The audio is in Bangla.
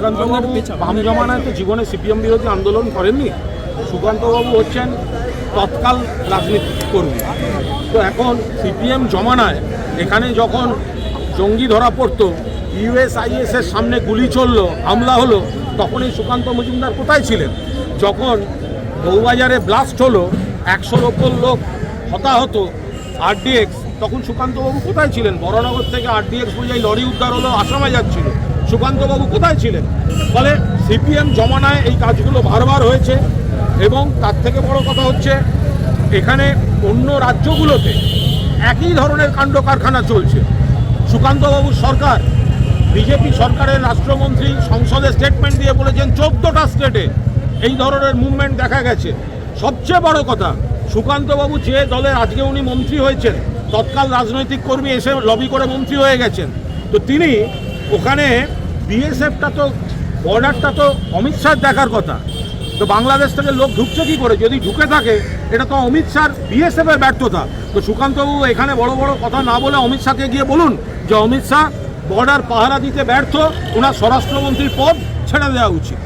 সুকান্তবাবু, বাম জমানায় তো জীবনে সিপিএম বিরোধী আন্দোলন করেননি। সুকান্তবাবু হচ্ছেন তৎকাল রাজনীতি কর্মী। তো এখন সিপিএম জমানায় এখানে যখন জঙ্গি ধরা পড়তো, ইউএসআইএস এর সামনে গুলি চলল, হামলা হলো, তখন এই সুকান্ত মজুমদার কোথায় ছিলেন? যখন বউবাজারে ব্লাস্ট হলো একশোর ওপর লোক হতাহত আরডিএক্স তখন সুকান্তবাবু কোথায় ছিলেন? বড়নগর থেকে আরডিএক্স বোঝাই লরি উদ্ধার হলো আসামে যাচ্ছিল। সুকান্তবাবু কোথায় ছিলেন? ফলে সিপিএম জমানায় এই কাজগুলো বারবার হয়েছে এবং তার থেকে বড় কথা হচ্ছে, এখানে অন্য রাজ্যগুলোতে একই ধরনের কাণ্ড কারখানা চলছে। সুকান্তবাবুর সরকার, বিজেপি সরকারের রাষ্ট্রমন্ত্রী সংসদে স্টেটমেন্ট দিয়ে বলেছেন, চোদ্দটা স্টেটে এই ধরনের মুভমেন্ট দেখা গেছে। সবচেয়ে বড় কথা, সুকান্তবাবু যে দলের আজকে উনি মন্ত্রী হয়েছেন, তৎকাল রাজনৈতিক কর্মী এসে লবি করে মন্ত্রী হয়ে গেছেন। তো তিনি ওখানে বিএসএফটা তো, বর্ডারটা তো অমিত শাহ দেখার কথা। তো বাংলাদেশ থেকে লোক ঢুকছে কি করে? যদি ঢুকে থাকে, এটা তো অমিত শাহ বিএসএফের ব্যর্থতা। তো সুকান্তবাবু, এখানে বড় বড় কথা না বলে অমিত শাহকে গিয়ে বলুন যে অমিত শাহ বর্ডার পাহারা দিতে ব্যর্থ, ওনার স্বরাষ্ট্রমন্ত্রীর পদ ছেড়ে দেওয়া উচিত।